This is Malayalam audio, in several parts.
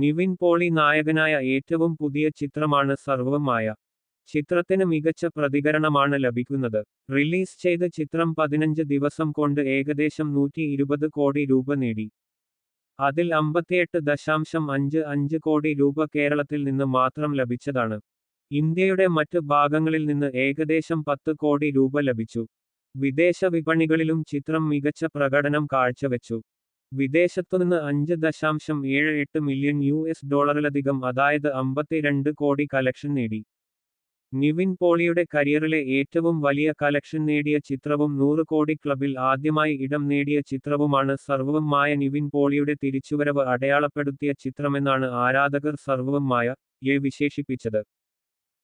നിവിൻ പോളി നായകനായ ഏറ്റവും പുതിയ ചിത്രമാണ് സർവമായ ചിത്രത്തിന് മികച്ച പ്രതികരണമാണ് ലഭിക്കുന്നത്. റിലീസ് ചെയ്ത ചിത്രം പതിനഞ്ച് ദിവസം കൊണ്ട് ഏകദേശം നൂറ്റി ഇരുപത് കോടി രൂപ നേടി. അതിൽ അമ്പത്തിയെട്ട് ദശാംശം അഞ്ച് അഞ്ച് കോടി രൂപ കേരളത്തിൽ നിന്ന് മാത്രം ലഭിച്ചതാണ്. ഇന്ത്യയുടെ മറ്റ് ഭാഗങ്ങളിൽ നിന്ന് ഏകദേശം പത്ത് കോടി രൂപ ലഭിച്ചു. വിദേശ വിപണികളിലും ചിത്രം മികച്ച പ്രകടനം കാഴ്ചവെച്ചു. വിദേശത്തുനിന്ന് അഞ്ച് ദശാംശം ഏഴ് എട്ട് മില്യൺ യു എസ് ഡോളറിലധികം അതായത് അമ്പത്തിരണ്ട് കോടി കലക്ഷൻ നേടി. നിവിൻ പോളിയുടെ കരിയറിലെ ഏറ്റവും വലിയ കലക്ഷൻ നേടിയ ചിത്രവും നൂറ് കോടി ക്ലബിൽ ആദ്യമായി ഇടം നേടിയ ചിത്രവുമാണ് സർവവും മായ നിവിൻ പോളിയുടെ തിരിച്ചുവരവ് അടയാളപ്പെടുത്തിയ ചിത്രമെന്നാണ് ആരാധകർ സർവവും മായ വിശേഷിപ്പിച്ചത്.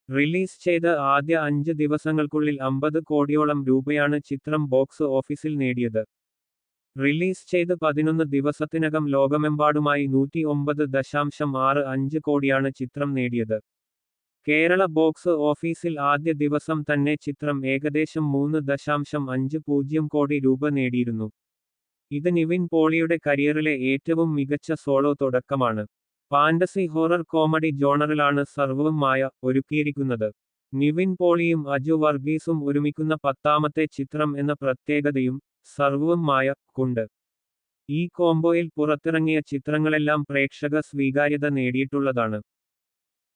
റിലീസ് ചെയ്ത ആദ്യ അഞ്ച് ദിവസങ്ങൾക്കുള്ളിൽ അമ്പത് കോടിയോളം രൂപയാണ് ചിത്രം ബോക്സ് ഓഫീസിൽ നേടിയത്. റിലീസ് ചെയ്ത് പതിനൊന്ന് ദിവസത്തിനകം ലോകമെമ്പാടുമായി നൂറ്റി ഒമ്പത് ദശാംശം ആറ് അഞ്ച് കോടിയാണ് ചിത്രം നേടിയത്. കേരള ബോക്സ് ഓഫീസിൽ ആദ്യ ദിവസം തന്നെ ചിത്രം ഏകദേശം മൂന്ന് ദശാംശം അഞ്ച് പൂജ്യം കോടി രൂപ നേടിയിരുന്നു. ഇത് നിവിൻ പോളിയുടെ കരിയറിലെ ഏറ്റവും മികച്ച സോളോ തുടക്കമാണ്. ഫാന്റസി ഹൊറർ കോമഡി ജോണറിലാണ് സർവവും മായ ഒരുക്കിയിരിക്കുന്നത്. നിവിൻ പോളിയും അജു വർഗീസും ഒരുമിക്കുന്ന പത്താമത്തെ ചിത്രം എന്ന പ്രത്യേകതയും സർവവുമായ കൊണ്ട്. ഈ കോംബോയിൽ പുറത്തിറങ്ങിയ ചിത്രങ്ങളെല്ലാം പ്രേക്ഷക സ്വീകാര്യത നേടിയിട്ടുള്ളതാണ്.